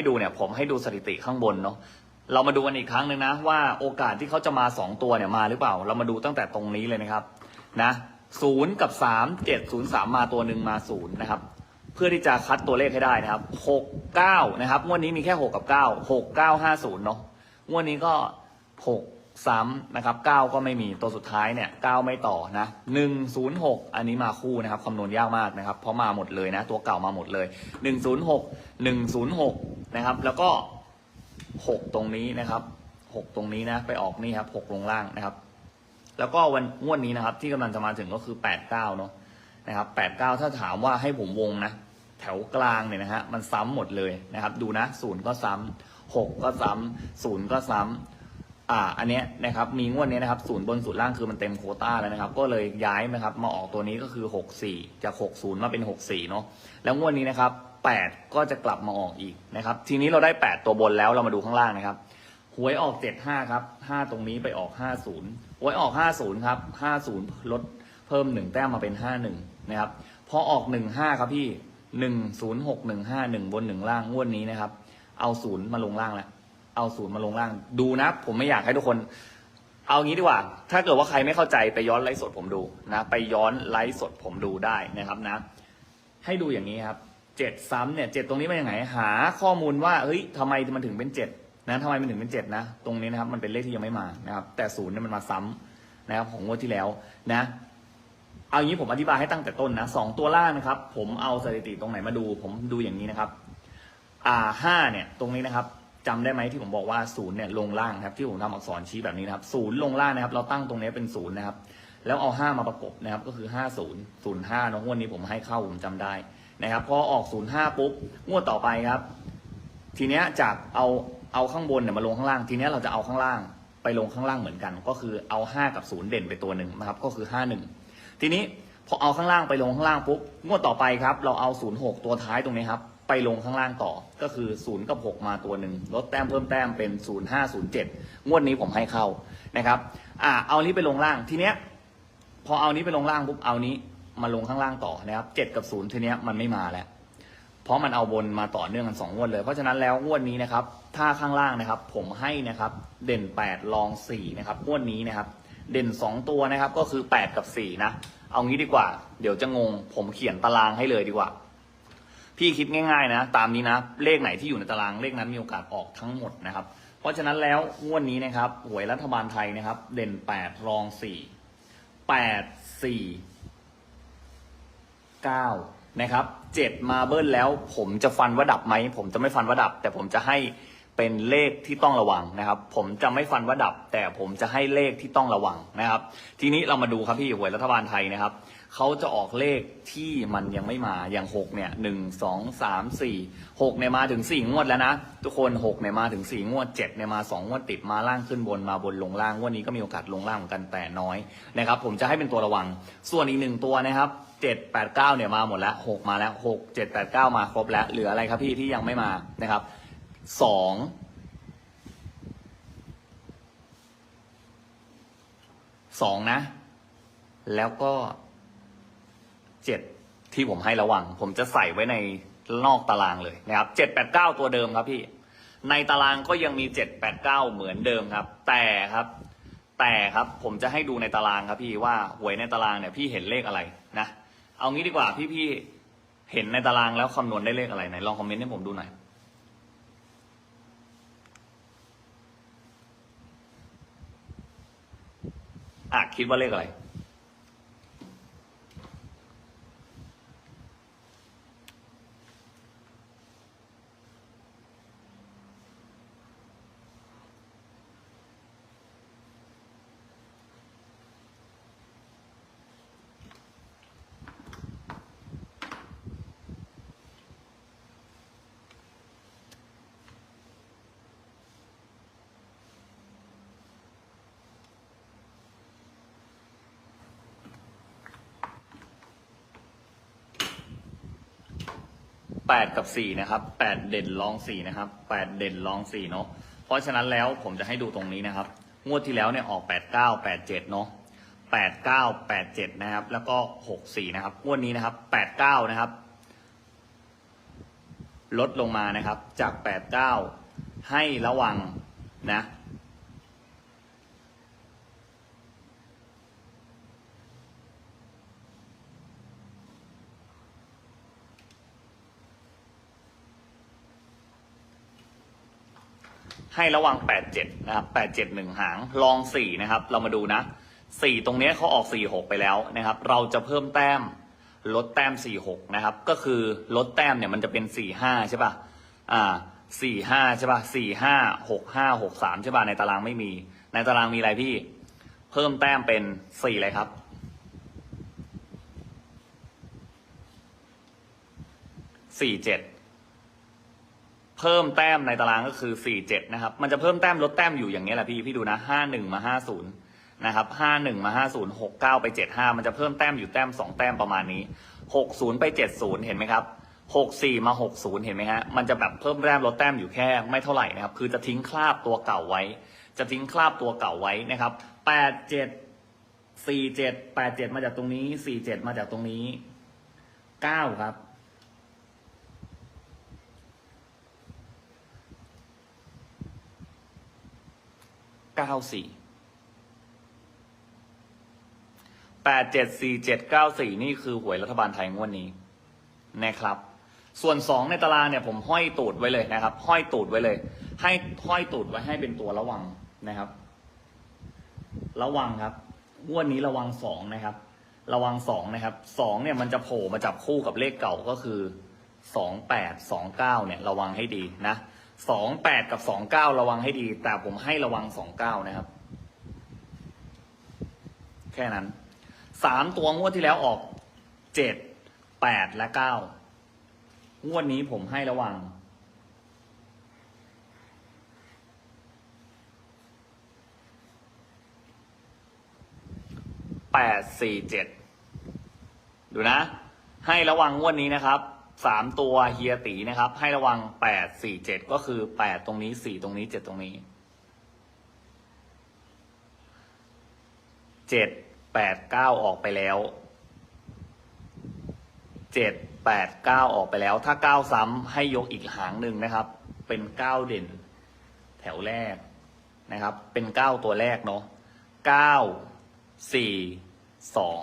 ให้ดูเนี่ยผมให้ดูสถิติข้างบนเนาะเรามาดูกันอีกครั้งหนึ่งนะว่าโอกาสที่เขาจะมาสองตัวเนี่ยมาหรือเปล่า เรามาดูตั้งแต่ตรงนี้เลยนะครับนะศูนย์กับสามเจ็ดศูนย์สามมาตัวหนึ่งมาศูนย์นะครับเพื่อที่จะคัดตัวเลขให้ได้นะครับหกเก้านะครับงวดนี้มีแค่หกกับเก้าหกเก้าห้าศูนย์เนาะงวดนี้ก็หก ซ้ำนะครับเก้าก็ไม่มีตัวสุดท้ายเนี่ยเก้าไม่ต่อนะหนึ่งศูนย์หกอันนี้มาคู่นะครับคำนวณยากมากนะครับ เพราะมาหมดเลยนะ ตัวเก่ามาหมดเลยหนึ่งศูนย์หกหนึ่งศูนย์หกนะครับ แล้วก็หกตรงนี้นะครับหกตรงนี้นะ ไปออกนี่ครับหกลงล่างนะครับ แล้วก็วันงวดนี้นะครับ ที่กำลังจะมาถึงก็คือแปดเก้าเนาะนะครับแปดเก้าถ้าถามว่าให้ผมวงนะแถวกลางเนี่ยนะฮะมันซ้ำหมดเลยนะครับ ดูนะศูนย์ก็ซ้ำหกก็ซ้ำศูนย์ก็ซ้ำ อ่าอันเนี้ยนะครับมีงวดเนี้ยนะครับศูนย์บนศูนย์ล่างคือมันเต็มโควต้าแล้วนะครับ ก็เลยย้ายนะครับมาออกตัวนี้ก็คือหกสี่จากหกศูนย์มาเป็นหกสี่เนาะแล้วงวดนี้นะครับแปดก็จะกลับมาออกอีกนะครับ ทีนี้เราได้แปดตัวบนแล้วเรามาดูข้างล่างนะครับหวยออกเจ็ดห้าครับห้าตรงนี้ไปออกห้าศูนย์หวยออกห้าศูนย์ครับห้าศูนย์ลดเพิ่มหนึ่งแต้มมาเป็นห้าหนึ่งนะครับ พอออกหนึ่งห้าครับพี่หนึ่งศูนย์หกหนึ่งห้าหนึ่งบนหนึ่งล่างงวดนี้นะครับ เอาศูนย์มาลงล่างแล้ว เอาศูนย์มาลงล่าง ดูนะ ผมไม่อยากให้ทุกคน เอางี้ดีกว่า ถ้าเกิดว่าใครไม่เข้าใจไปย้อนไลฟ์สดผมดูนะ ไปย้อนไลฟ์สดผมดูได้นะครับนะ ให้ดูอย่างนี้ครับเจ็ดซ้ำเนี่ยเจ็ดตรงนี้เป็นยังไงหา ข้อมูลว่าเฮ้ยทำไมมันถึงเป็นเจ็ดนะทำไมมันถึงเป็นเจ็ดนะ ตรงนี้นะครับ มันเป็นเลขที่ยังไม่มานะครับ แต่ศูนย์เนี่ยมันมาซ้ำนะครับของงวดที่แล้วนะเอางี้ผมอธิบายให้ตั้งแต่ต้นนะสองตัวล่างนะครับ ผมเอาสถิติตรงไหนมาดู ผมดูอย่างนี้นะครับ อ่าห้าเนี่ย ตรงนี้นะครับ จำได้ไหมที่ผมบอกว่าศูนย์เนี่ยลงล่างครับที่ผมทำอักษรชี้แบบนี้นะครับศูนย์ลงล่างนะครับ เราตั้งตรงนี้เป็นศูนย์นะครับ แล้วเอาห้ามาประกบนะครับก็คือห้าศูนย์ศูนย์ห้าเนอะงวดนี้ผมให้เข้าผมจำได้นะครับพอออกศูนย์ห้าปุ๊บงวดต่อไปครับ ทีเนี้ยจากเอาเอาข้างบนเนี่ยมาลงข้างล่าง ทีเนี้ยเราจะเอาข้างล่างไปลงข้างล่างเหมือนกัน ก็คือเอาห้ากับศูนย์เด่นไปตัวหนึ่งนะครับ ก็คือห้าหนึ่งทีนี้พอเอาข้างล่างไปลงข้างล่างปุ๊บงวดต่อไปครับ เราเอาศูนย์หกตัวท้ายตรงนี้ครับ ไปลงข้างล่างต่อ ก็คือศูนกับหกมาตัวหนึ่งลดแต้มเพิ่มแต้มเป็นศูนย์ศูนย์เจ็ดงวดนี้ผมให้เข้านะครับอ่าเอานี้ไปลงล่างทีเนี้ยพอเอานี้ไปลงล่างปุ๊บเอานี้มาลงข้างล่างต่อนะครับเจ็กับศูนย์ทีเนี้ยมันไม่มาแล้ว เพราะมันเอาบนมาต่อเนื่องกันสองงวดเลย เพราะฉะนั้นแล้วงวดนี้นะครับถ้าข้างล่างนะครับ ผมให้นะครับเด่นแปดรองสี่นะครับงวดนี้นะครับเด่นสองตัวนะครับก็คือแปดกับสี่นะ เอางี้ดีกว่า เดี๋ยวจะงง ผมเขียนตารางให้เลยดีกว่า พี่คิดง่ายๆนะ ตามนี้นะ เลขไหนที่อยู่ในตารางเลขนั้นมีโอกาสออกทั้งหมดนะครับ เพราะฉะนั้นแล้วงวดนี้นะครับหวยรัฐบาลไทยนะครับ เด่นแปดรองสี่แปดสี่เก้านะครับเจ็ดมาเบิ้ลแล้ว ผมจะฟันว่าดับไหมผมจะไม่ฟันว่าดับ แต่ผมจะให้เป็นเลขที่ต้องระวังนะครับ ผมจะไม่ฟันว่าดับ แต่ผมจะให้เลขที่ต้องระวังนะครับ ทีนี้เรามาดูครับพี่หวยรัฐบาลไทยนะครับ เขาจะออกเลขที่มันยังไม่มาอย่างหกเนี่ยหนึ่งสองสามสี่หกเนี่ยมาถึงสี่งวดแล้วนะ ทุกคนหกเนี่ยมาถึงสี่งวดเจ็ดเนี่ยมาสองงวดติดมาล่างขึ้นบนมาบนลงล่างงวดนี้ก็มีโอกาสลงล่างเหมือนกันแต่น้อยนะครับผมจะให้เป็นตัวระวัง ส่วนอีกหนึ่งตัวนะครับเจ็ดแปดเก้าเนี่ยมาหมดแล้วหกมาแล้วหกเจ็ดแปดเก้ามาครบแล้วเหลืออะไรครับพี่ที่ยังไม่มานะครับสองสองนะ แล้วก็ เจ็ดที่ผมให้ระวัง ผมจะใส่ไว้ในนอกตารางเลยนะครับเจ็ดแปดเก้าตัวเดิมครับพี่ ในตารางก็ยังมีเจ็ดแปดเก้าเหมือนเดิมครับ แต่ครับ แต่ครับผมจะให้ดูในตารางครับพี่ว่าหวยในตารางเนี่ยพี่เห็นเลขอะไรนะ เอางี้ดีกว่าพี่พี่เห็นในตารางแล้วคำนวณได้เลขอะไรไหนลองคอมเมนต์ให้ผมดูหน่อยอะคิดว่าเลขอะไร แปดกับสี่นะครับแปดเด่นรองสี่นะครับแปดเด่นรองสี่เนาะเพราะฉะนั้นแล้วผมจะให้ดูตรงนี้นะครับ งวดที่แล้วเนี่ยออกแปดเก้าแปดเจ็ดเนาะแปดเก้าแปดเจ็ดนะครับ แล้วก็หกสี่นะครับงวดนี้นะครับแปดเก้านะครับ ลดลงมานะครับ จากแปดเก้าให้ระวังนะ ให้ระวัง 87 นะครับ 87หนึ่งหาง ลอง 4 นะครับ เรามาดูนะ 4 ตรงนี้เขาออก 46 ไปแล้วนะครับ เราจะเพิ่มแต้ม ลดแต้ม 46 นะครับ ก็คือลดแต้มเนี่ยมันจะเป็น 45 ใช่ป่ะ อ่า 45 ใช่ป่ะ 45 65 63 ใช่ป่ะ ในตารางไม่มี ในตารางมีอะไรพี่ เพิ่มแต้มเป็น4เลยครับ 47 เพิ่มแต้มในตารางก็คือ47นะครับ มันจะเพิ่มแต้มลดแต้มอยู่อย่างนี้แหละพี่ พี่ดูนะ 51 มา 50 นะครับ 51 มา 50 69 ไป 75 มันจะเพิ่มแต้มอยู่แต้ม 2 แต้มประมาณนี้ 60 ไป 70 เห็นไหมครับ 64 มา 60 เห็นไหมฮะ มันจะแบบเพิ่มแต้มลดแต้มอยู่แค่ไม่เท่าไหร่นะครับ คือจะทิ้งคราบตัวเก่าไว้ จะทิ้งคราบตัวเก่าไว้นะครับ87 47 87 มาจากตรงนี้ 47 มาจากตรงนี้ 9 ครับ เก้าสี่แปดเจ็ดสี่เจ็ดเก้าสี่นี่คือหวยรัฐบาลไทยงวดนี้นะครับ ส่วนสองในตารางเนี่ยผมห้อยตูดไว้เลยนะครับ ห้อยตูดไว้เลย ให้ห้อยตูดไว้ให้เป็นตัวระวังนะครับ ระวังครับงวดนี้ระวังสองนะครับ ระวังสองนะครับสองเนี่ยมันจะโผล่มาจับคู่กับเลขเก่าก็คือสองแปดสองเก้าเนี่ยระวังให้ดีนะ สองแปดกับสองเก้าระวังให้ดี แต่ผมให้ระวังสองเก้านะครับ แค่นั้นสามตัวงวดที่แล้วออกเจ็ดแปดและเก้างวดนี้ผมให้ระวังแปดสี่เจ็ดดูนะ ให้ระวังงวดนี้นะครับ สามตัวเฮียตีนะครับ ให้ระวังแปดสี่เจ็ดก็คือแปดตรงนี้สี่ตรงนี้เจ็ดตรงนี้เจ็ดแปดเก้าออกไปแล้วเจ็ดแปดเก้าออกไปแล้ว ถ้าเก้าซ้ำให้ยกอีกหางหนึ่งนะครับ เป็นเก้าเด่น แถวแรกนะครับ เป็นเก้าตัวแรกเนาะเก้าสี่สอง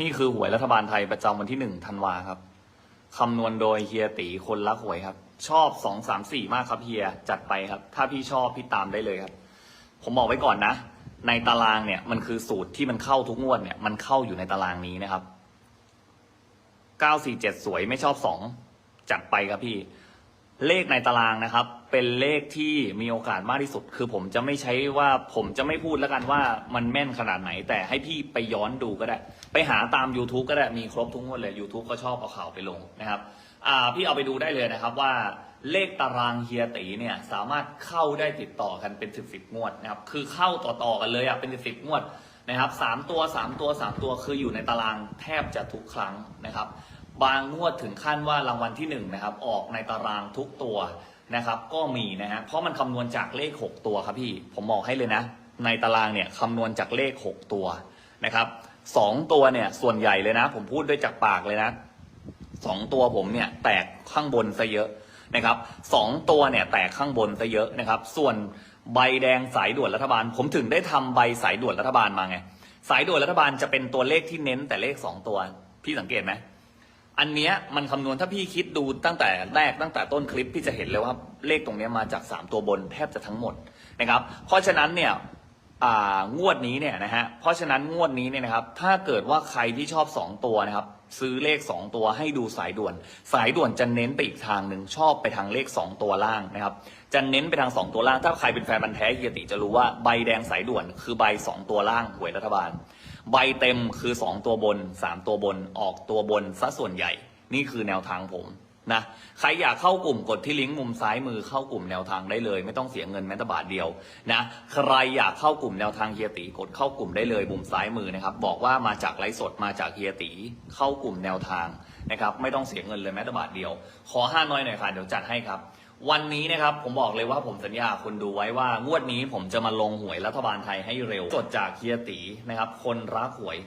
นี่คือหวยรัฐบาลไทยประจำวันที่หนึ่งธันวาครับคำนวณโดยเฮียตีคนรักหวยครับ ชอบสองสามสี่มากครับเฮียจัดไปครับ ถ้าพี่ชอบพี่ตามได้เลยครับ ผมบอกไว้ก่อนนะ ในตารางเนี่ยมันคือสูตรที่มันเข้าทุกงวดเนี่ยมันเข้าอยู่ในตารางนี้นะครับ947สวยไม่ชอบ2จัดไปครับพี่ เลขในตารางนะครับ เป็นเลขที่มีโอกาสมากที่สุด คือผมจะไม่ใช้ว่าผมจะไม่พูดแล้วกันว่ามันแม่นขนาดไหน แต่ให้พี่ไปย้อนดูก็ได้ ไปหาตาม YouTube ก็ได้มีครบทุกงวดเลย YouTube ก็ชอบเอาข่าวไปลงนะครับอ่าพี่เอาไปดูได้เลยนะครับว่าเลขตารางเฮียตีเนี่ยสามารถเข้าได้ติดต่อกันเป็นสิบสิบงวดนะครับคือเข้าต่อๆกันเลยอะเป็นสิบสิบงวดนะครับสามตัวสามตัวสามตัวคืออยู่ในตารางแทบจะทุกครั้งนะครับ บางงวดถึงขั้นว่ารางวัลที่หนึ่งนะครับออกในตารางทุกตัวนะครับ ก็มีนะฮะเพราะมันคำนวณจากเลขหกตัวครับพี่ผมบอกให้เลยนะ ในตารางเนี่ยคำนวณจากเลขหกตัวนะครับสองตัวเนี่ยส่วนใหญ่เลยนะ ผมพูดด้วยจากปากเลยนะสองตัวผมเนี่ยแตกข้างบนซะเยอะนะครับสองตัวเนี่ยแตกข้างบนซะเยอะนะครับ ส่วนใบแดงสายด่วนรัฐบาล ผมถึงได้ทำใบสายด่วนรัฐบาลมาไงสายด่วนรัฐบาลจะเป็นตัวเลขที่เน้นแต่เลขสองตัว พี่สังเกตไหม อันเนี้ยมันคำนวณถ้าพี่คิดดูตั้งแต่แรกตั้งแต่ต้นคลิปพี่จะเห็นเลยว่าเลขตรงเนี้ยมาจากสามตัวบนแทบจะทั้งหมดนะครับ เพราะฉะนั้นเนี่ยอ่างวดนี้เนี่ยนะฮะเพราะฉะนั้นงวดนี้เนี่ยนะครับ ถ้าเกิดว่าใครที่ชอบ 2 ตัวนะครับ ซื้อเลข 2 ตัวให้ดูสายด่วน สายด่วนจะเน้นไปอีกทางหนึ่งชอบไปทางเลข 2 ตัวล่างนะครับจะเน้นไปทาง 2 ตัวล่าง ถ้าใครเป็นแฟนบันธุ์แท้เฮียติจะรู้ว่าใบแดงสายด่วนคือใบ 2 ตัวล่างหวยรัฐบาล ใบเต็มคือ 2 ตัวบน 3 ตัวบนออกตัวบนซะส่วนใหญ่ นี่คือแนวทางผม นะใครอยากเข้ากลุ่มกดที่ลิงก์มุมซ้ายมือเข้ากลุ่มแนวทางได้เลย ไม่ต้องเสียเงินแม้แต่บาทเดียวนะใครอยากเข้ากลุ่มแนวทางเฮียตีกดเข้ากลุ่มได้เลยมุมซ้ายมือนะครับบอกว่ามาจากไลฟ์สดมาจากเฮียตีเข้ากลุ่มแนวทางนะครับไม่ต้องเสียเงินเลยแม้แต่บาทเดียว ขอห้าน้อยหน่อยค่ะเดี๋ยวจัดให้ครับวันนี้นะครับผมบอกเลยว่าผมสัญญาคุณดูไว้ว่างวดนี้ผมจะมาลงหวยรัฐบาลไทยให้เร็วสดจากเฮียตีนะครับคนรักหวย